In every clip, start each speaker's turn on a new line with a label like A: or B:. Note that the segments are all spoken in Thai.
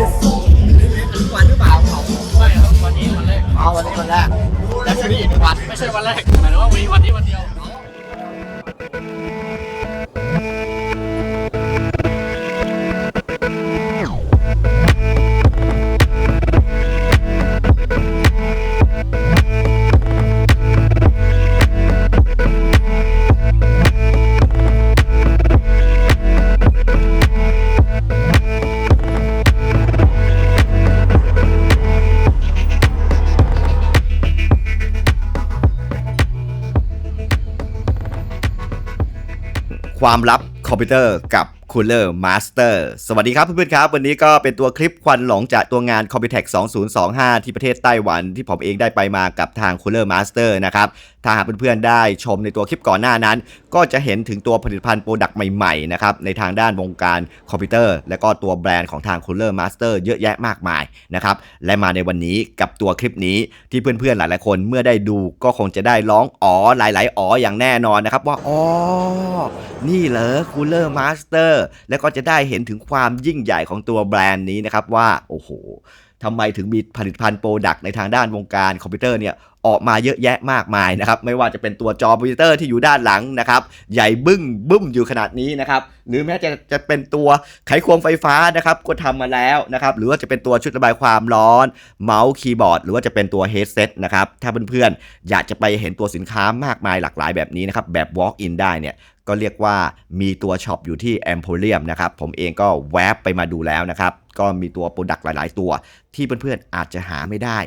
A: วันหรือเปล่าเขา
B: ไม่ครับวันนี้วันแรก
A: เอาวันนี้วันแรกแล้วจะมีอีกวัน
B: ไม่ใช่วันแรก
C: ความลับคอมพิวเตอร์กับ Cooler Master สวัสดีครับเพื่อนๆครับ วันนี้ก็เป็นตัวคลิปควันหลงจากตัวงาน Computex 2025 ที่ประเทศไต้หวันที่ผมเองได้ไปมากับทาง Cooler Master นะครับ ถ้าหากเพื่อนๆได้ชมในตัวคลิปก่อนหน้านั้น ก็จะเห็นถึงตัวผลิตภัณฑ์โปรดักต์ใหม่ๆนะครับในทางด้านวงการคอมพิวเตอร์ และก็ตัวแบรนด์ของทาง Cooler Master เยอะแยะมากมายนะครับและมาในวันนี้กับตัวคลิปนี้ที่เพื่อนๆหลายๆคนเมื่อได้ดูก็คงจะได้ร้องอ๋อหลาย ๆอ๋ออย่างแน่นอนนะครับว่าอ๋อนี่เหรอ Cooler Master แล้วก็จะได้เห็นถึงความยิ่งใหญ่ของตัวแบรนด์นี้นะครับว่าโอ้โหทำไมถึงมีผลิตภัณฑ์โปรดักต์ในทางด้านวงการคอมพิวเตอร์เนี่ยออกมาเยอะแยะมากมายนะครับไม่ว่าจะเป็นตัวจอคอมพิวเตอร์ที่อยู่ด้านหลังนะครับใหญ่บึ้งบึ้มอยู่ขนาดนี้นะครับหรือแม้จะจะเป็นตัวไขควงไฟฟ้านะครับก็ทำมาแล้วนะครับหรือว่าจะเป็นตัวชุดระบายความร้อน เมาส์คีย์บอร์ด หรือว่าจะเป็นตัวเฮดเซตนะครับถ้าเพื่อนๆอยากจะไปเห็นตัวสินค้ามากมายหลากหลายแบบนี้นะครับแบบ walk in ได้เนี่ย ก็เรียกว่ามีตัวช็อปอยู่ที่ Emporium นะครับ ผมเองก็แวบไปมาดูแล้วนะครับ ก็มีตัวโปรดักต์หลาย ๆ ตัว ที่เพื่อนๆอาจจะหาไม่ได้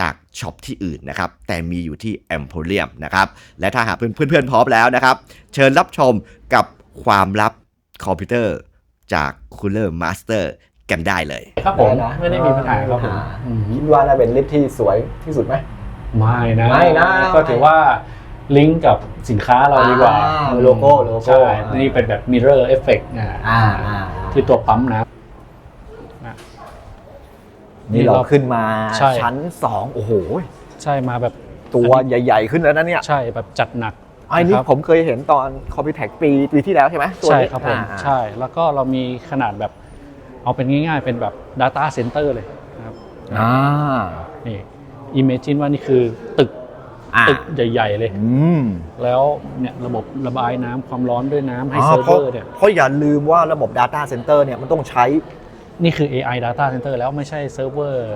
C: จากช็อปที่อื่นนะครับ แต่มีอยู่ที่ Emporium นะครับ และถ้าหากเพื่อนๆพร้อมแล้วนะครับ เชิญรับชมกับความลับคอมพิวเตอร์จาก Cooler Master กันได้เลย
B: ครับผมไม่ได้มีปัญหาครับผมอืม
A: คิดว่าน่าเป็นลิฟต์ที่สวยที่สุดไหม
B: ไม่นะ
A: ไม่นะ
B: ก็ถือว่า ลิงก์กับสินค้าเราดีกว่า
A: อ่าโลโก้โลโก้
B: ใช่นี่เป็นแบบ mirror effect อ่า
A: อ่าอ่า
B: ที่ตัวปั๊มนะ
A: นี่เราขึ้นมา
B: ใช่
A: ชั้น2โอ้โห
B: ใช่มาแบบ
A: ตัวใหญ่ๆขึ้นแล้วนะเนี่ย
B: ใช่แบบจัดหนัก
A: ไอ้นี่ะ
B: ครับ
A: ผมเคยเห็นตอนคอมพิวเทคปีปีที่แล้วใช่ไหมตัว
B: ใช่
A: นี้
B: ครับผม
A: อ่า
B: ใช่แล้วก็เรามีขนาดแบบเอาเป็นง่ายๆ เป็นแบบ data center เลยนะครับ
A: อ่า
B: นี่ imagine ว่านี่คือตึก
A: อ่า
B: ตึกใหญ่ ๆ เลย
A: อืม
B: แล้วเนี่ยระบบระบายน้ำความร้อนด้วยน้ำให้
A: อ่า
B: เซิร์ฟ
A: เพ
B: เว
A: ราะ
B: อร์เนี่ย
A: เพราะอย่าลืมว่าระบบ Data Center เนี่ยมันต้องใช้
B: นี่คือ AI data center แล้วไม่ใช่เซิร์ฟเวอร์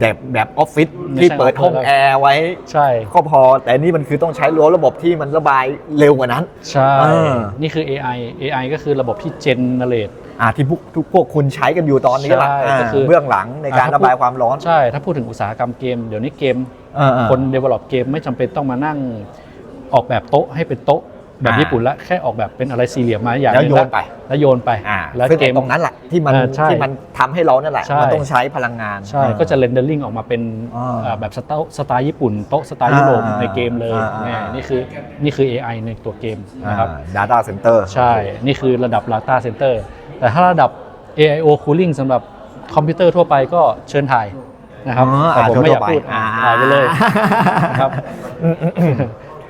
A: แบบแบบออฟฟิศ
B: ไม่
A: ที่
B: ใช่
A: เปิด
B: office
A: ห้อง
B: แล้ว
A: แอร์ไว้
B: ใช่
A: ก็พอ แต่นี่มันคือต้องใช้รั้วระบบที่มันระบายเร็วกว่านั้น
B: ใช่
A: เออ
B: นี่คือ AI AI ก็คือระบบที่ generate
A: อ่าที่พวกทุกพวกคุณใช้กันอยู่ตอนนี้แหละ
B: ใช่
A: อ่า
B: ก็คือ
A: เบื้องหลังในการ
B: อ่าถ้า
A: ระบายความร้อน
B: ใช่ ถ้าพูดถึงอุตสาหกรรมเกม เดี๋ยวนี้เกม
A: เออๆ
B: คน develop เกมไม่จำเป็นต้องมานั่งออกแบบโต๊ะให้เป็นโต๊ะแบบ
A: อ่า
B: ญี่ปุ่นละแค่ออกแบบเป็นอะไรสี่เหลี่ยมมาอย่าง
A: แล้ว
B: หง
A: โยนไป
B: แล้วโยนไป
A: อ่า
B: แล้ว
A: ซึ่ง
B: เกม
A: ไอ้ตรงนั้นแหละที่มัน
B: เออใช่
A: ที่มันทำให้เรานั่นแหละ
B: ใช่
A: มันต้องใช้พลังงาน
B: ใช่
A: อ่า
B: ก็จะเรนเดอร์ลิงออกมาเป็น
A: อ่า
B: เอ่อแบบสไตล์สไตล์ญี่ปุ่นโต๊ะสไตล์ยุโรป
A: อ่า
B: ในเกมเลย
A: อ่า
B: เนี่ยนี่คือนี่คือ AI ในตัวเกมนะครับ
A: อ่า Data Center
B: ใช่ นี่คือระดับ Data Center แต่ถ้าระดับ AIO Cooling สำหรับคอมพิวเตอร์ทั่วไปก็เชิญถ่าย นะครับ
A: อ๋อ
B: แต่ผมไม่อยาก
A: ทั่วๆ
B: พูด
A: อ่า
B: ถ่ายไปเลยนะครับ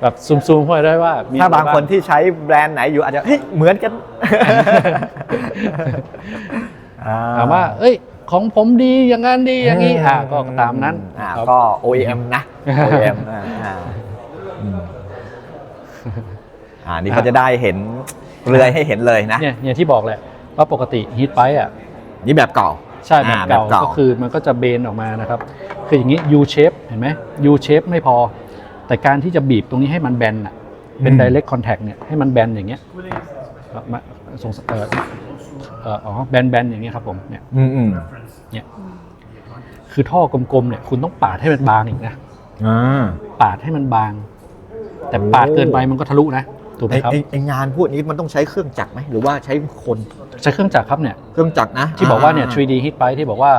B: แบบซูมๆเข้าไปได้ว่ามี
A: ถ้าบาง
B: อะไร
A: คนที่ใช้แบรนด์ไหนอยู่อาจจะเฮ้ยเหมือนกัน
B: ถามว่า เอ้ย ของผมดีอย่างนั้นดีอย่างนี้ อ่า ก็ตามนั้น
A: อ่า
B: ครับ
A: ก็ OEM นะ OEM อ่าอ่าอืมอ่านี่ก็จะได้เห็นเปลือยให้เห็นเลยนะ
B: เนี่ยอย่างที่บอกแหละว่าปกติฮีทไปอะ
A: นี่แบบเก่า
B: ใช่แบบ
A: อ่า
B: เก่า
A: แบบเก่า
B: ก็คือมันก็จะเบนออกมานะครับ คืออย่างนี้ U shape เห็นไหม U shape ไม่พอ แต่การที่จะบีบตรงนี้ให้มันแบนอะเป็น direct contact เนี่ยให้มันแบนอย่างเงี้ยเอามาส่งเอ่อเอ่ออ๋อแบนแบนอย่างเงี้ยครับผมเนี่ย
A: อืมอืม
B: เนี่ยคือท่อกลมๆเนี่ยคุณต้องปาดให้มันบางอีกนะ
A: อ่า
B: ปาดให้มันบาง แต่ปาดเกินไปมันก็ทะลุนะ ถูกไหม
A: ไอ้
B: ครับ
A: ไอ้ไองานพวกนี้มันต้องใช้เครื่องจักรไหมหรือว่าใช้คน
B: ใช้เครื่องจักรครับเนี่ย
A: เครื่องจักรนะ
B: ที่บอกว่าเนี่ย 3D hit by ที่บอกว่า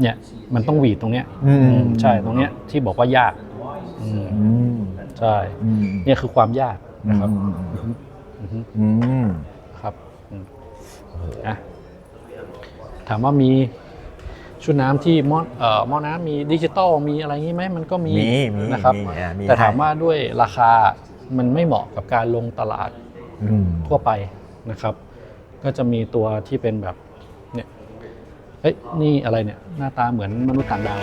B: เนี่ยมันต้องหวีดตรงเนี้ย
A: อืม
B: อืมใช่ตรงเนี้ยที่บอกว่ายากอืม
A: อืม
B: ใช่
A: อืม
B: เนี่ยคือความยากนะครับ
A: อืม
B: อือฮึ
A: อืม
B: ครับอืมอะถามว่ามีชุดน้ำที่หม้อเอ่อหม้อน้ำมีดิจิตอลมีอะไรงี้ไหมมันก็มี
A: มีมี
B: นะครับ
A: มีอะมี
B: แต่ถาม
A: ให้
B: ว่าด้วยราคา มันไม่เหมาะกับการลงตลาด
A: อืม
B: ทั่วไปนะครับ ก็จะมีตัวที่เป็นแบบเนี่ยเอ้ยนี่อะไรเนี่ยหน้าตาเหมือนมนุษย์ต่างดาว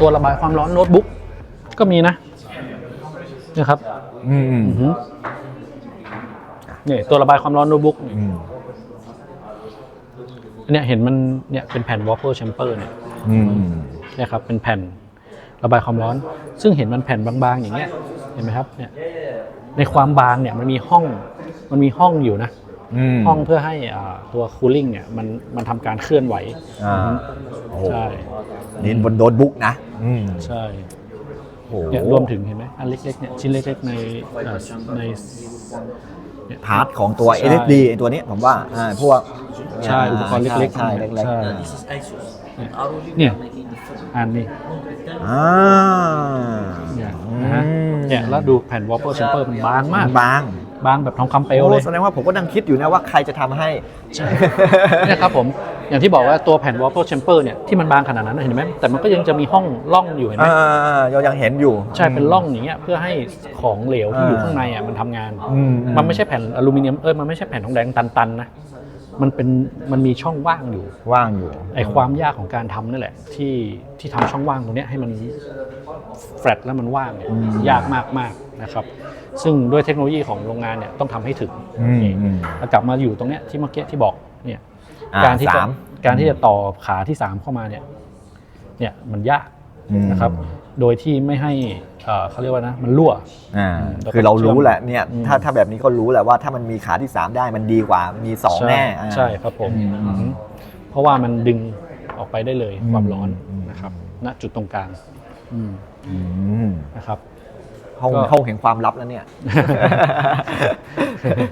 B: ตัวระบายความร้อนโน้ตบุ๊กก็มีนะนะครับ
A: อืมอืม
B: อือหือนี่ตัวระบายความร้อนโน้ตบุ๊ก
A: อืม
B: เนี่ยเห็นมันเนี่ยเป็นแผ่น waffle chamber เนี่ย
A: อืม
B: เนี่ยครับเป็นแผ่นระบายความร้อน ซึ่งเห็นมันแผ่นบางๆอย่างเงี้ยเห็นไหมครับเนี่ยในความบางเนี่ยมันมีห้องมันมีห้องอยู่นะ
A: อืม
B: ห้องเพื่อให้อ่าตัว cooling เนี่ยมันมันทำการเคลื่อนไหว
A: อ่าโอ้โห
B: ใช่
A: นี่บนโน้ตบุ๊กนะอืม
B: ใช่
A: โอ้โห
B: เนี่ยรวมถึงเห็นไหมอันเล็กๆเนี่ยชิ้นเล็กๆในเอ่อใน
A: พาร์ทของตัว
B: ใช่
A: SSD ไอ้ตัวนี้ผมว่าอ่าพวก
B: ใช่อุปกรณ์เล็กๆ
A: ใช่เล็ก
B: ใช่
A: ๆอ่า
B: เนี่ยอันนี้
A: อ่า
B: เนี่ยนะฮะเนี่ยแล้วดูแผ่น waffle chamber มันบางมาก
A: บาง
B: บางแบบทองคำเปลว
A: โอ้
B: เลย
A: แสดงว่าผมก็นั่งคิดอยู่นะว่าใครจะทำให้
B: ใช่เนี่ยครับผมอย่างที่บอกว่าตัวแผ่น waffle chamber เนี่ยที่มันบางขนาดนั้นนะเห็นไหมแต่มันก็ยังจะมีห้องร่องอยู่เห็นไหม
A: อ่าเรายังเห็นอยู่
B: ใช่เป็นร่องอย่างเงี้ยเพื่อให้ของเหลวที่อยู่ข้างในอะมันทำงาน
A: อืม
B: มันไม่ใช่แผ่นอลูมิเนียมเอ้ยมันไม่ใช่แผ่นทองแดงตันๆนะมันเป็นมันมีช่องว่างอยู่
A: ว่างอยู่
B: ไอความยากของการทำนั่นแหละ ที่ที่ทำช่องว่างตรงเนี้ยให้มันแฟลตแล้วมันว่างเนี่ย
A: อืม
B: ยากมากมากๆนะครับ ซึ่งด้วยเทคโนโลยีของโรงงานเนี่ยต้องทำให้ถึง
A: อืม
B: นี่
A: อืม
B: แล้วกลับมาอยู่ตรงเนี้ยที่เมื่อกี้ที่บอกเนี่ย
A: อ่า
B: การที่จะ
A: สาม
B: การที่จะต่อขาที่สามเข้ามาเนี่ยเนี่ยมันยาก
A: อืม
B: นะครับ โดยที่ไม่ให้เอ่อเขาเรียกว่านะมันรั่ว
A: อ่า
B: แล้วก็
A: คือเรารู้แหละเนี่ย
B: อืม
A: ถ้าถ้าแบบนี้ก็รู้แหละว่าถ้ามันมีขาที่ 3 ได้มันดีกว่ามี 2 แน่อ่า
B: ใช่ครับผม
A: อืม
B: อืมเพราะว่ามันดึงออกไปได้เลย
A: อืม
B: ความร้อน
A: อืม
B: นะครับ ณจุดตรงกลางอืม
A: อืม
B: นะครับ
A: ห้อง
B: ก็
A: ห้องแห่งความลับแล้วเนี่ย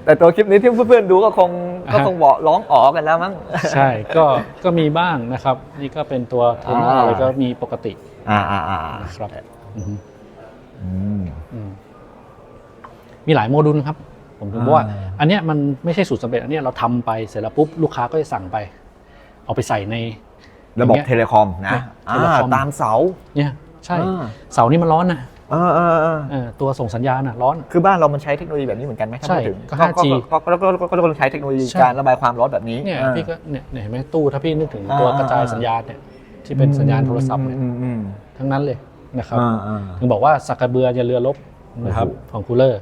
A: แต่ตัวคลิปนี้ที่เพื่อนๆดูก็คงก็คงบอกร้องอ๋อกันแล้วมั้ง
B: ใช่ก็ก็มีบ้างนะครับ นี่ก็เป็นตัวเทอร์มินอล
A: อ่า
B: อะไรก็มีปกติ
A: อ่าอ่าอ่า
B: นะครับอือฮึ
A: อืม
B: อืมมีหลายโมดูลครับ ผมถึงบอกว่า
A: อ่า
B: อันเนี้ยมันไม่ใช่สูตรสำเร็จอันเนี้ยเราทำไปเสร็จแล้วปุ๊บลูกค้าก็จะสั่งไป เอาไปใส่ใน
A: ระบบ
B: อย่างเงี้ย
A: เทเลคอมนะ
B: เนี่ย
A: อ่า
B: เทเลคอม
A: ตามเสา
B: เนี่ยใช่
A: อ่า
B: เสานี่มันร้อนนะ
A: เออเออเออ
B: เออตัวส่งสัญญาณน่ะร้อน
A: คือบ้านเรามันใช้เทคโนโลยีแบบนี้เหมือนกันไหมถ้า
B: ใช่
A: พูดถึง
B: ก็ 5G
A: ก็ก็ก็ก็ก็ต้องใช้เทคโนโลยี
B: ใช่
A: การระบายความร้อนแบบนี้
B: เนี่ย
A: อ่า
B: พี่ก็เนี่ยเนี่ยเห็นไหมตู้ถ้าพี่นึกถึง
A: อ่า
B: ตัวกระจาย
A: อ่า
B: สัญญาณเนี่ยที่เป็นสัญญาณโทรศัพท์เนี่ย
A: อืมอืม
B: ทั้งนั้นเลยนะครับ
A: อ่าอ่า
B: ถึงบอกว่าสักกระเบือจะเรือลบนะครับ
A: โอ้โห
B: ของคูลเลอร์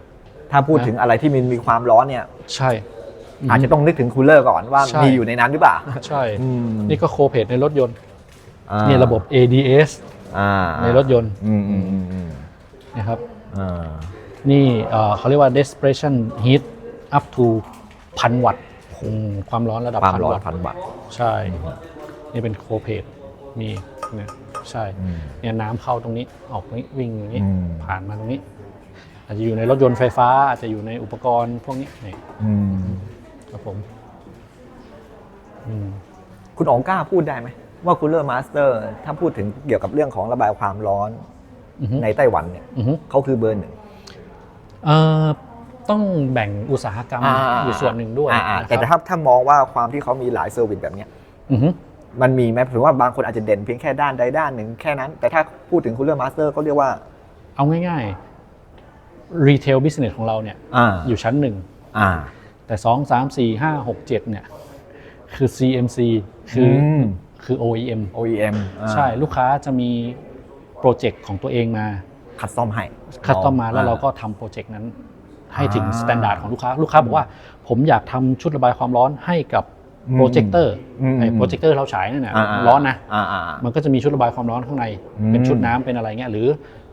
A: ถ้าพูดถึงอะไรที่มันมีความร้อนเนี่ย
B: ใช่
A: อาจจะต้องนึกถึงคูลเลอร์ก่อนว่า
B: ใช่
A: มีอยู่ในนั้นหรือเปล่า
B: ใช่
A: อืม
B: นี่ก็โคเพจในรถยนต์
A: อ่า
B: เนี่ยระบบ ADS
A: อ่า
B: ในรถยนต์
A: อืมอืมอืมอืม
B: นะครับ
A: อ่า
B: นี่เอ่อเขาเรียกว่า desperation heat up to พันวัตต์อืมความร้อนระดับ
A: ความ
B: พัน
A: ร้อน
B: วัตต์
A: พันวัตต์
B: ใช่ นี่เป็นโคเพจมีเนี่ยใช่
A: อืม
B: เนี่ยน้ำเข้าตรงนี้ออกตรงนี้วิ่งอย่างนี้
A: อืม
B: ผ่านมาตรงนี้ อาจจะอยู่ในรถยนต์ไฟฟ้า อาจจะอยู่ในอุปกรณ์พวกนี้นี่
A: อืม
B: ครับผมอืม
A: คุณอ๋องกล้าพูดได้ไหมว่าคูลเลอร์มาสเตอร์ถ้าพูดถึงเกี่ยวกับเรื่องของระบายความร้อน
B: อือฮึ
A: ในไต้หวันเนี่ย
B: อือฮึ
A: เขาคือเบอร์หนึ่ง
B: เอ่อต้องแบ่งอุตสาหกรรมอยู่ส่วนหนึ่งด้วย
A: อ่าอ่า
B: นะครับ
A: แต่ถ้าถ้ามองว่าความที่เขามีหลายเซอร์วิสแบบเนี้ย
B: อือฮึ
A: มันมีไหมถือว่าบางคนอาจจะเด่นเพียงแค่ด้านใดด้านหนึ่งแค่นั้น แต่ถ้าพูดถึงคูลเลอร์มาสเตอร์ก็เรียกว่า
B: เอาง่ายๆ retail business ของเราเนี่ย
A: อ่า
B: อยู่ชั้นหนึ่ง
A: อ่า
B: แต่2 3 4 5 6 7เนี่ยคือ CMC คืออ
A: ม
B: คือ OEM
A: OEM อ่า
B: ใช่ลูกค้าจะมี โปรเจกต์ของตัวเองมา
A: คัสตอมให้
B: คัสตอมมาแล้วเราก็ทำโปรเจกต์นั้น ให้ถึงมาตรฐานของลูกค้าลูกค้าบอกว่าผมอยากทำชุดระบายความร้อนให้กับ
A: อืม
B: โปรเจคเตอร์
A: อืม
B: ไอ้โปรเจคเตอร์เราฉายนั่นน่ะ
A: อ่าๆ
B: ร้อนนะ
A: อ่าอ่า
B: มันก็จะมีชุดระบายความร้อนข้างใน
A: อืม
B: เป็นชุดน้ำเป็นอะไรเงี้ยหรือ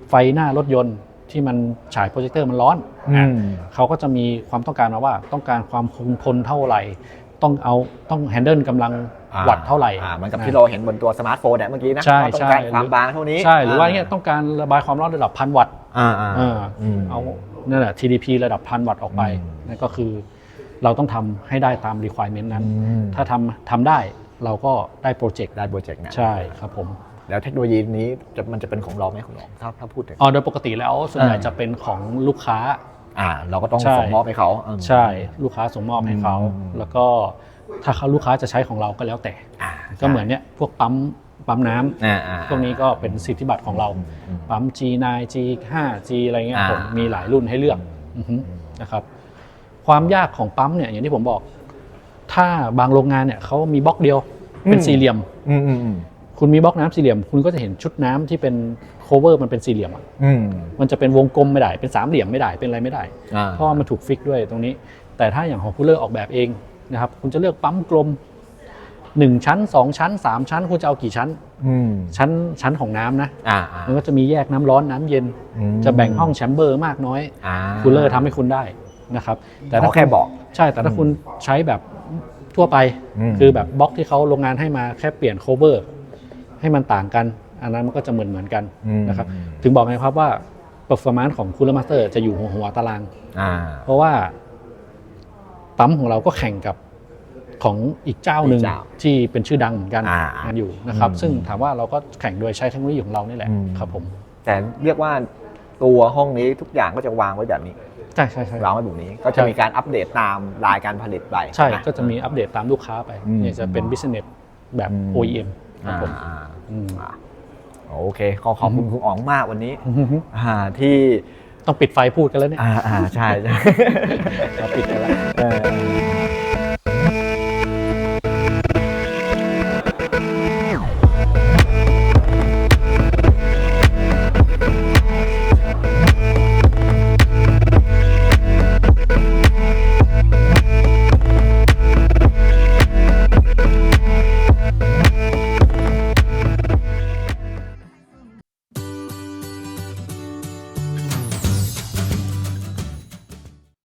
B: ไฟหน้ารถยนต์ที่มันฉายโปรเจคเตอร์มันร้อน
A: อื
B: อะ
A: ม
B: เขาก็จะมีความต้องการมาว่าต้องการความคงทนเท่าไหร่ ต้องเอาต้องแฮนเดิลกำลังวัตต์เท่าไหร่
A: อ่าเหมือนกับะที่เราเห็นบนตัวสมาร์ทโฟนเนี่ยเมื่อกี้นะ
B: ใช่
A: ว่าต้องการ
B: ใช่
A: ความบางเท่านี้
B: ใช่หรือว่าเนี่ยต้องการระบายความร้อนระดับพันวัตต์
A: อ่าอ่า
B: เอออ
A: ม
B: เอานั่นแหละ TDP ระดับพันวัตต์ออกไป
A: อืม
B: นั่นก็คือ เราต้องทำให้ได้ตาม requirement นั้น
A: อืม
B: ถ้าทำทำได้เราก็ได้โปรเจกต์
A: ได้โปรเจกต์นะ
B: ใช่ครับผม
A: แล้วเทคโนโลยีนี้จะมันจะเป็นของเราไหมคุณหลองถ้าถ้าพูดถึง
B: อ๋อโดยปกติแล้วส่วนใหญ่
A: อ่า
B: จะเป็นของลูกค้า
A: อ่า เราก็ต้อง
B: ใช่
A: ส่งมอบให้เขาอืม
B: ใช่ลูกค้าส่งมอบให้เขา
A: อืม
B: แล้วก็ถ้าเขาลูกค้าจะใช้ของเราก็แล้วแต่
A: อ่า
B: ก็เหมือนเนี้ยพวกปั๊มปั๊มน้ำ
A: อ่าอ่า
B: พวกนี้ก็เป็นสิทธิบัตรของเรา
A: อืม
B: ปั๊ม G9 G5 G อะไรเงี้ย
A: อ่า
B: ผมมีหลายรุ่นให้เลือกอือฮึนะครับ ความยากของปั๊มเนี่ยอย่างที่ผมบอก ถ้าบางโรงงานเนี่ยเขามีบล็อกเดียวเป็นสี่เหลี่ยม
A: อืมอืมอืม
B: คุณมีบล็อกน้ำสี่เหลี่ยม คุณก็จะเห็นชุดน้ำที่เป็นโคเวอร์มันเป็นสี่เหลี่ยมอะ
A: อืม
B: มันจะเป็นวงกลมไม่ได้ เป็นสามเหลี่ยมไม่ได้ เป็นอะไรไม่ได้
A: อ่า
B: เพราะว่ามันถูกฟิกด้วยตรงนี้ แต่ถ้าอย่างของคูลเลอร์ออกแบบเองนะครับ คุณจะเลือกปั๊มกลม1ชั้น2ชั้น3ชั้น คุณจะเอากี่ชั้น
A: อืม
B: ชั้นชั้นของน้ำนะ
A: อ่าอ่า
B: มันก็จะมีแยกน้ำร้อนน้ำเย็น
A: อืม
B: จะแบ่งห้องแชมเบอร์มากน้อย
A: อ่า
B: คูลเลอร์ทำให้คุณได้นะครับ แต่
A: เขา
B: ถ้า
A: แค่บอก
B: ใช่แต่ถ้าคุณใช้แบบทั่วไป
A: อืม
B: คือแบบบล็อกที่เขาโรงงานให้มาแค่เปลี่ยนโคเวอร์ ให้มันต่างกัน อันนั้นมันก็จะเหมือนเหมือนๆกัน
A: อืม
B: นะครับถึงบอกไงครับว่า performance ของ Cooler Master จะอยู่หัวหัวตาราง
A: อ่า
B: เพราะว่าปั๊มของเราก็แข่งกับของอีกเจ้าหนึ่ง
A: อีกเจ้า
B: ที่เป็นชื่อดังเหมือนกัน
A: อ่า
B: กันอยู่นะครับ
A: อืม
B: ซึ่งถามว่าเราก็แข่งโดยใช้เทคโนโลยีของเรานี่แหละ
A: อืม
B: ครับผม
A: แต่เรียกว่าตัวห้องนี้ทุกอย่างก็จะวางไว้แบบนี้
B: ใช่ใช่ใช่
A: วางไว้แบบนี้ก็จะมีการอัปเดตตามรายการผลิตไป
B: ใช่
A: ไหม
B: ก็จะมีอัปเดตตามลูกค้าไป
A: อืม
B: เนี่ยจะเป็น business แบบ
A: อืม
B: OEM ครับ
A: อ่า
B: ผม
A: อ่า
B: อืม
A: อ่าโอเคขอขอบคุณคุณอ๋องมากวันนี้
B: อือฮึ
A: อ่าที่
B: ต้องปิดไฟพูดกันแล้วเนี่ย
A: อ่าอ่าใช่ใช่
B: เราปิดกันแล้ว
A: เออ